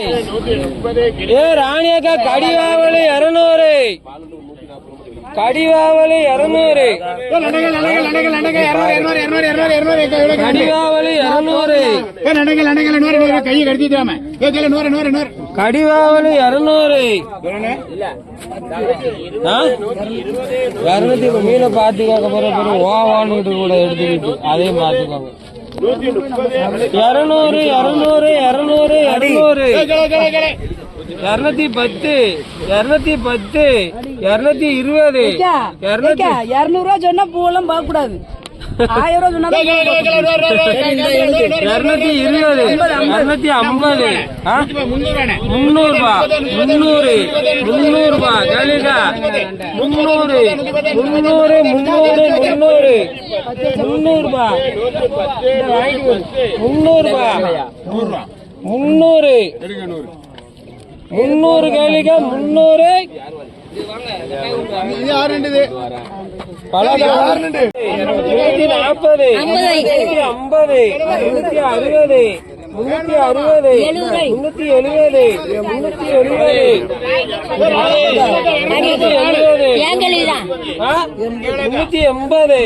ஏ ராணியக்கா கடிவாவலி இருநூறு. கடிவாவலி இருநூறு. கடிவாவலி இருநூறு. கையை கடிச்சிட்டாம கடிவாவலி இருநூறு இருநூத்தி இப்ப மீனை பாத்துக்காக்க போற ஓவான்னு கூட எடுத்துக்கிட்டு அதையும் பாத்துக்கோங்க இருநூறு இருநூறு இருநூறு இருநூறு. இருநூத்தி பத்து இருநூத்தி பத்து இருநூத்தி இருபது இருநூத்தி இருநூறு ரூபா சொன்னா பூவெல்லாம் பார்க்க கூடாது ஆயிரம் சொன்னா இருநூத்தி இருபது இருநூத்தி ஐம்பது முன்னூறு ரூபா முன்னூறு முன்னூறு ரூபா கேளுக்கா முன்னூறு முன்னூறு முன்னூறு முன்னூறு முன்னூறு ரூபா முன்னூறு ரூபா முன்னூறு முன்னூறு கேளுக்கா முன்னூறு பழக நூத்தி நாற்பது ஐம்பது. முன்னூத்தி அறுபது முன்னூத்தி அறுபது முன்னூத்தி எழுபது முன்னூத்தி எழுபது. முன்னூத்தி எண்பது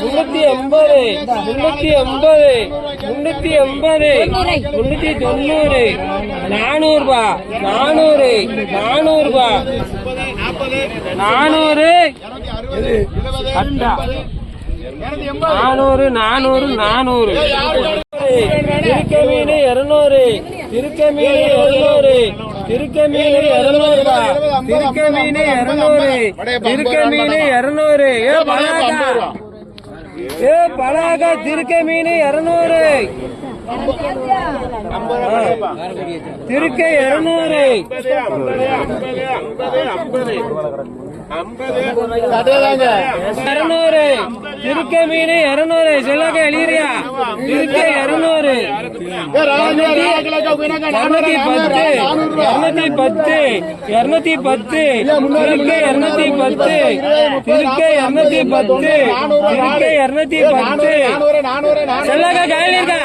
முன்னூத்தி எண்பது முன்னூத்தி எண்பது முன்னூத்தி எண்பது முன்னூத்தி தொண்ணூறு. நானூறு ரூபா நானூறு நானூறு ரூபா நானூறு. நானூறு நானூறு நானூறு. திருக்க மீன் இருநூறு. திருக்க மீன் இருநூறு. திருக்க மீன் இருநூறு. திருக்க மீன் இருநூறு. திருக்க மீன் இருநூறு. ஏ பலாக்கா ஏ பலாக்கா திருக்க மீன் இருநூறு திருக்க இருநூறு. இருநூறு. திருக்க மீன் இருநூறு. செல்லக்க எழுதியா திருக்க இருநூறு. இருநூத்தி பத்து. இருநூத்தி பத்து. இருநூத்தி பத்து. திருக்க இருநூத்தி பத்து. திருக்க இருநூத்தி பத்து. திருக்க இருநூத்தி பத்து. செல்லக்க கையிலிருக்கா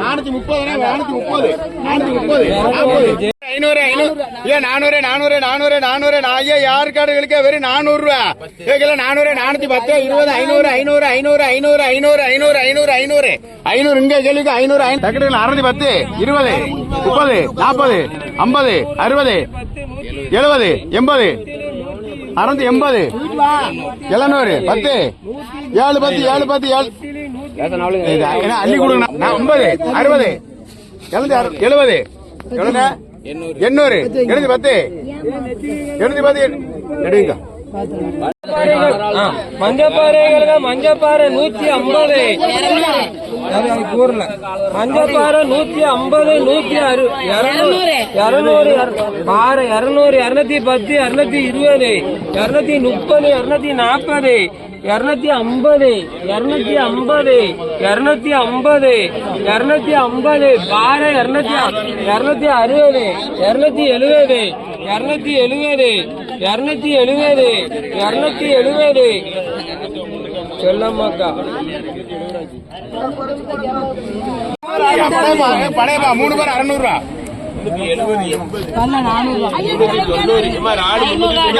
நானூத்தி முப்பது நானூத்தி முப்பது நானூத்தி முப்பது. ஐநூறு ஐநூறு ஏன் நானூறு நானூறு நானூறு நானூறு. ஐயா யார் கார்டுகளுக்கு வெறும் நானூறு ரூபா ஏகல நானூறு நானூத்தி பத்து இருபது ஐநூறு ஐநூறு ஐநூறு ஐநூறு ஐநூறு ஐநூறு ஐநூறு ஐநூறு. ஐநூறு இங்க கேள்விக்கு ஐநூறு டக்குனு அறுநூத்தி பத்து இருபது முப்பது நாற்பது ஐம்பது அறுபது எழுபது எண்பது அறுநூத்தி எண்பது எழுநூறு பத்து ஏழு பத்து ஏழு பத்து ஏழு. இது என்ன அள்ளி கொடுங்க. ஐம்பது அறுபது எழுநூத்தி அறு- எழுபது எவ்வளோங்க எண்ணூறு. எழுநூத்தி பத்து. எழுநூத்தி பத்து. எடுங்க மஞ்சப்பாறை நூத்தி ஐம்பது. கூறல. மஞ்சப்பாறை நூத்தி ஐம்பது நூத்தி அறு இருநூறு இருநூறு. பாறை இருநூறு இருநூத்தி பத்து இருநூத்தி இருபது இருநூத்தி முப்பது இருநூத்தி நாற்பது இருநூத்தி ஐம்பது இருநூத்தி ஐம்பது இருநூத்தி ஐம்பது இருநூத்தி ஐம்பது பாறை இருநூத்தி இருநூத்தி அறுபது இருநூத்தி எழுபது இருநூத்தி எழுபது இருநூத்தி எழுபது இருநூத்தி எழுபது. சொல்லம்மாக்கா. படையப்பா மூணு பேர் அறுநூறு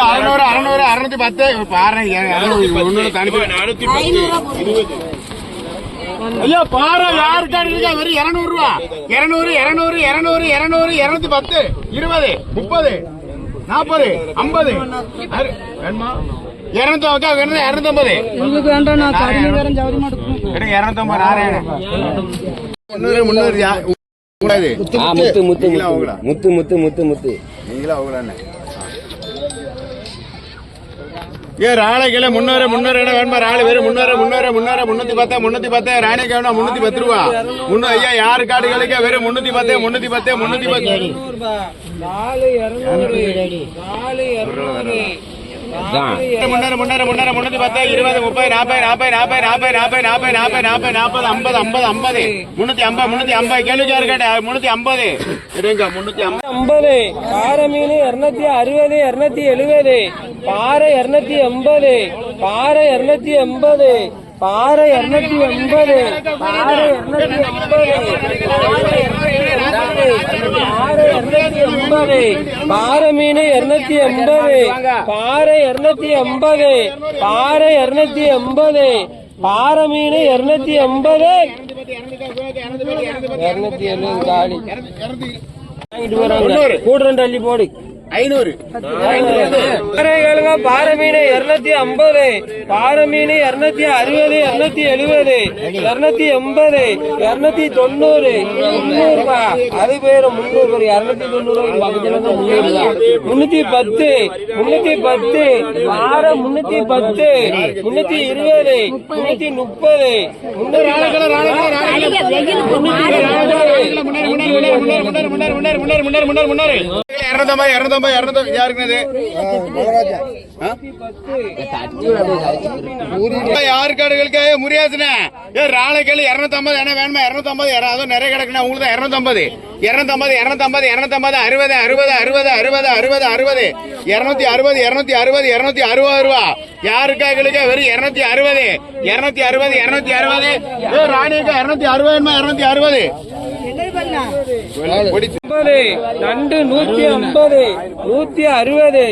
அறுநூறு அறுநூறு அறுநூத்தி பத்து. பாரு நானூத்தி ஐயோ பாரு யாருக்கான வெறும் இருநூறு ரூபா இருநூறு இருநூறு இருநூறு இருநூறு பத்து. இருபது முப்பது நாற்பது ஐம்பது. வேணுமா? இரநூத்தி இரநூத்தம்பது. இரநூத்தம்பது ஆறு முன்னூறு முன்னூறு முத்து முத்து? முத்து முத்து முத்து முத்து நீங்களா அவங்களாண்ணே ஏ ராளைக்கில முன்னூறு முன்னூறு இடம் வேணுமா? ராளை வேறு முன்னூறு முன்னூறு முன்னூறு முன்னூத்தி பத்து முன்னூத்தி பத்து ராணிக்கு வேணும் முன்னூத்தி பத்து ரூபா. முன்னூறு ஐயா யாரு காடுகளுக்கு வெறும் முன்னூத்தி பத்து முன்னூத்தி பத்து முன்னூத்தி பத்து? முன்னூறு முன்னூறு முன்னூறு முன்னூத்தி பத்து இருபது முப்பது நாற்பது நாற்பது நாற்பது நாற்பது நாற்பது நாற்பது நாற்பது நாற்பது நாற்பது ஐம்பது ஐம்பது ஐம்பது. முன்னூத்தி ஐம்பது முன்னூத்தி ஐம்பது. கேள்விக்கா இருக்கட்ட முன்னூத்தி ஐம்பது. இருங்க முன்னூத்தி ஐம்பது. ஐம்பது. மீன் இருநூத்தி அறுபது இருநூத்தி எழுபது. பாறை இருநூத்தி எண்பது. பாறை இருநூத்தி எண்பது. பாறை இருநூத்தி எண்பது. பாறை இருநூத்தி எண்பது. பாறை மீன் இருநூத்தி எண்பது. பாறை இருநூத்தி எண்பது. பாறை இருநூத்தி எண்பது. பாறை மீன் இருநூத்தி எண்பது. இருநூத்தி எழுபது காலி வாங்கிட்டு போறாங்க. கூட ரெண்டு அள்ளி போடு. ஐநூறு பாறை மீன் இருநூத்தி ஐம்பது பாறை மீன் இருநூத்தி அறுபது இருநூத்தி எழுபது இருநூத்தி எண்பது இருநூத்தி தொண்ணூறு முன்னூறு ரூபாய் அது பேரு முன்னூறு பேர் இருநூத்தி தொண்ணூறு முன்னூறு முன்னூத்தி பத்து முன்னூத்தி பத்து பாறை முன்னூத்தி பத்து முன்னூத்தி இருபது முன்னூத்தி முப்பது முன்னூத்தி இரநூத்தம்பா இரநூத்தம்பா இரநூத்தம்பா யாருக்குனது யாருக்காடுகளுக்கு முறியாதுண்ணே ஏ ராளைக்கல் இரநூத்தம்பது. என்ன வேணுமா? இரநூத்தம்பது. அதுவும் நிறைய கிடக்குண்ணே. உங்களுக்கு தான் இரநூத்தம்பது. இருநூத்தம்பது இருநூத்தம்பது இருநூத்தம்பது அறுபது அறுபது அறுபது அறுபது அறுபது அறுபது. இருநூத்தி அறுபது இருநூத்தி அறுபது இருநூத்தி அறுபது ரூபா. யாருக்காகளுக்கு வெறும் இருநூத்தி அறுபது. இருநூத்தி அறுபது இருநூத்தி அறுபது. ஏ ராணிக்கா இருநூத்தி அறுபது இருநூத்தி அறுபது. ஐம்பது நண்டு நூத்தி ஐம்பது நூத்தி அறுபது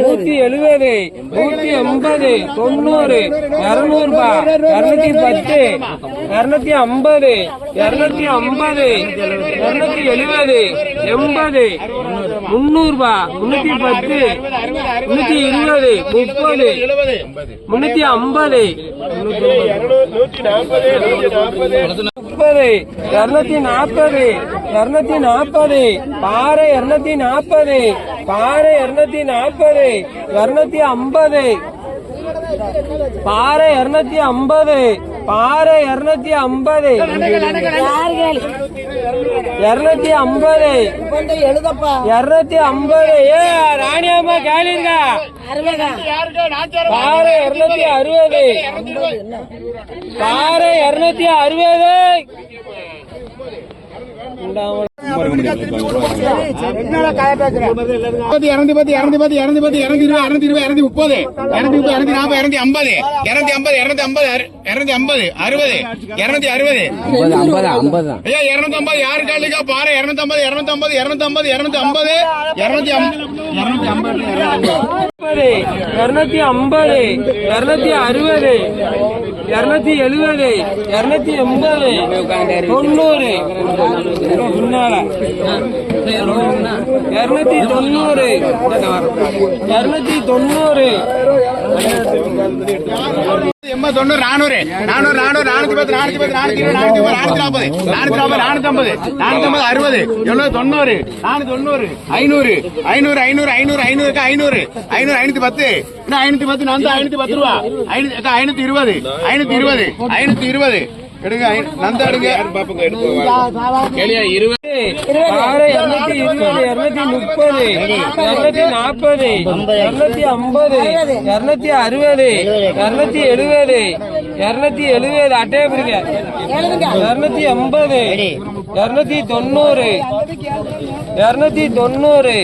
நூத்தி எழுபது நூத்தி ஐம்பது தொண்ணூறு இருநூறு ரூபாய் இருநூத்தி பத்து இருநூத்தி ஐம்பது இருநூத்தி ஐம்பது இருநூத்தி எழுபது எண்பது முன்னூறு ரூபாய் முன்னூத்தி பத்து முன்னூத்தி இருபது முப்பது முன்னூத்தி ஐம்பது முப்பது இருநூத்தி நாற்பது இருநூத்தி நாற்பது பாறை இருநூத்தி நாற்பது பாறை இருநூத்தி நாற்பது இருநூத்தி ஐம்பது பாறை இருநூத்தி ஐம்பது பாறை இருநூத்தி ஐம்பது இருநூத்தி ஐம்பது இருநூத்தி ஐம்பது ஏ ராணியம்மா கேளுங்க பாறை இருநூத்தி அறுபது பாறை இருநூத்தி அறுபது 我。இருநூத்தி பத்து இருநூத்தி பத்து இருநூத்தி பத்து இருநூத்தி இருபது இருநூத்தி இருபது இருநூத்தி முப்பது இருநூத்தி முப்பது இருநூத்தி நாற்பது இருநூத்தி ஐம்பது இருநூத்தி ஐம்பது இருநூத்தி ஐம்பது இருநூத்தி ஐம்பது அறுபது இருநூத்தி அறுபது ஐயா இருநூத்தி ஐம்பது யாரு காலிக்கா பாரு இருநூத்தி ஐம்பது இருநூத்தி ஐம்பது இருநூத்தி ஐம்பது இருநூத்தி ஐம்பது இருநூத்தி இருநூத்தி ஐம்பது இருநூத்தி ஐம்பது இருநூத்தி அறுபது இருநூத்தி எழுபது இருநூத்தி எண்பது தொண்ணூறு முன்னால இருநூத்தி தொண்ணூறு இருநூத்தி தொண்ணூறு எண்பது தொண்ணூறு நானூறு நானூறு நானூறு நானூத்தி பத்து நானூத்தி பத்து நானூத்தி இருபது நானூத்தி முப்பது நானூத்தி நாற்பது நானூத்தி நாற்பது நானூத்தி ஐம்பது நானூத்தி ஐம்பது அறுபது எவ்வளவு தொண்ணூறு நானூத்தி தொண்ணூறு ஐநூறு ஐநூறு ஐநூறு ஐநூறு ஐநூறுக்கு ஐநூறு ஐநூறு ஐநூத்தி பத்து இன்னும் ஐநூத்தி பத்து நந்து ஐநூத்தி பத்து ரூபா ஐநூத்தி அக்கா, ஐநூத்தி இருபது ஐநூத்தி இருபது ஐநூத்தி இருபது எடுங்க நந்தா எடுங்க. ஆறு இருநூத்தி இருபது இருநூத்தி முப்பது இருநூத்தி நாற்பது இருநூத்தி ஐம்பது இருநூத்தி அறுபது இருநூத்தி எழுபது இருநூத்தி எழுபது. அட்டையை பிடிங்க. இருநூத்தி எண்பது இருநூத்தி தொண்ணூறு இருநூத்தி தொண்ணூறு.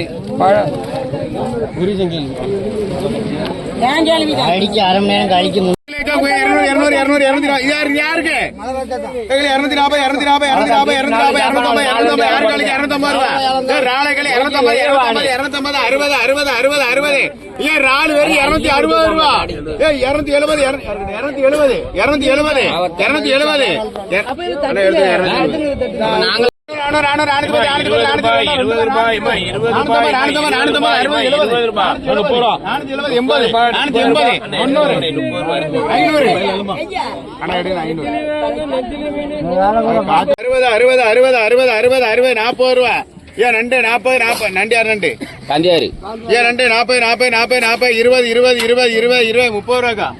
அடிச்சு அரை மணி நேரம் கழிச்சு இருநூறு இருநூத்தி. இது யாருக்கு? இருநூத்தி நாற்பது இருநூத்தி நாற்பது இருநூத்தி நாற்பது இருநூத்தி நாற்பது இருநூத்தி ராளைகளி அறுபது அறுபது அறுபது அறுபது. ஏன் வெறும் இருநூத்தி அறுபது ரூபா. இருநூத்தி எழுபது இருநூத்தி எழுபது இருநூத்தி எழுபது இருநூத்தி எழுபது. நானூறு இருபது ரூபாய் ரூபாய் அறுபது எண்பது எண்பது தொண்ணூறு ஐநூறு அறுபது அறுபது அறுபது அறுபது அறுபது அறுபது நாற்பது ரூபா ஏன் ரெண்டு நாற்பது நாற்பது நண்டு யார் ரெண்டு கந்தியாரு ஏன் ரெண்டு நாற்பது நாற்பது நாற்பது நாற்பது இருபது இருபது இருபது இருபது இருபது முப்பது ரூபாக்கா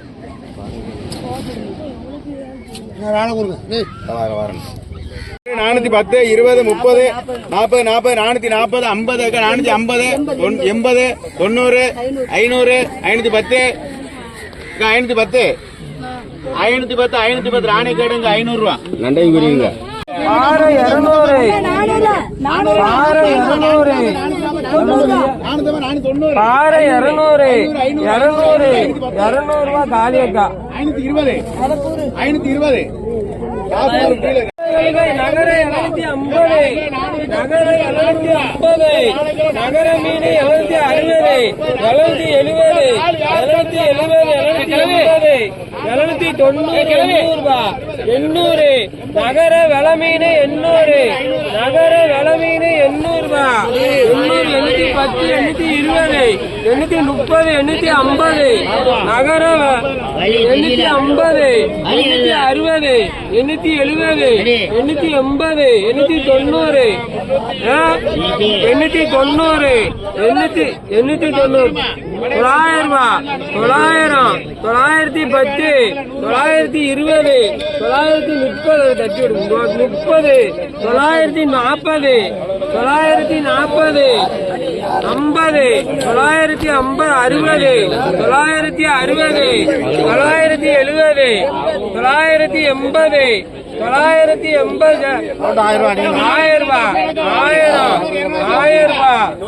நானூத்தி பத்து இருபது முப்பது நாற்பது நாற்பது நானூத்தி நாற்பது ஐம்பது நானூத்தி ஐம்பது எண்பது தொண்ணூறு ஐநூறு ஐநூத்தி பத்து. அக்கா, ஐநூத்தி பத்து. ஐநூத்தி பத்து ஐநூத்தி பத்து. ராணி கேடுங்க ஐநூறு ரூபா நண்டையும் புரியுங்க ஆறு இருநூறு. ஆறு இருநூறு. பாறை இருநூறு. இருநூறு இருநூறு ரூபா காலி அக்கா. ஐநூத்தி இருபது. ஐநூத்தி இருபது. நகர எழுநூத்தி ஐம்பது நகர எழுநூத்தி ஐம்பது நகர மீன் எழுநூத்தி அறுபது. எழுநூத்தி எழுபது. எழுநூத்தி எழுபது எழுநூத்தி தொண்ணூறு எண்ணூறு ரூபாய் எண்ணூறு. நகர வில மீன் எண்ணூறு. நகர வில மீன் எண்ணூறு ரூபாய் எண்ணூறு எண்ணூத்தி பத்து எண்ணூத்தி இருபது எண்ணூத்தி முப்பது எண்ணூத்தி ஐம்பது. நகர எண்ணூத்தி ஐம்பது எண்ணூத்தி அறுபது எண்ணூத்தி எழுபது எண்ணூத்தி எண்பது எண்ணூத்தி தொண்ணூறு. ஆ? எண்ணூத்தி தொண்ணூறு. எண்ணூத்தி எண்ணூத்தி தொண்ணூறு. தொள்ளாயிரம் ரூபாய் தொள்ளாயிரம். தொள்ளாயிரத்தி பத்து. தொள்ளாயிரத்தி இருபது தொள்ளாயிரத்தி முப்பது தட்டி விடுங்க முப்பது தொள்ளாயிரத்தி நாற்பது தொள்ளாயிரத்தி நாற்பது ஐம்பது தொள்ளாயிரத்தி ஐம்பது அறுபது தொள்ளாயிரத்தி அறுபது தொள்ளாயிரத்தி எழுபது தொள்ளாயிரத்தி எண்பது தொள்ளாயிரத்தி எண்பது ஆயிரம் ரூபாய் ஆயிரம் ஆயிரம் ரூபாய்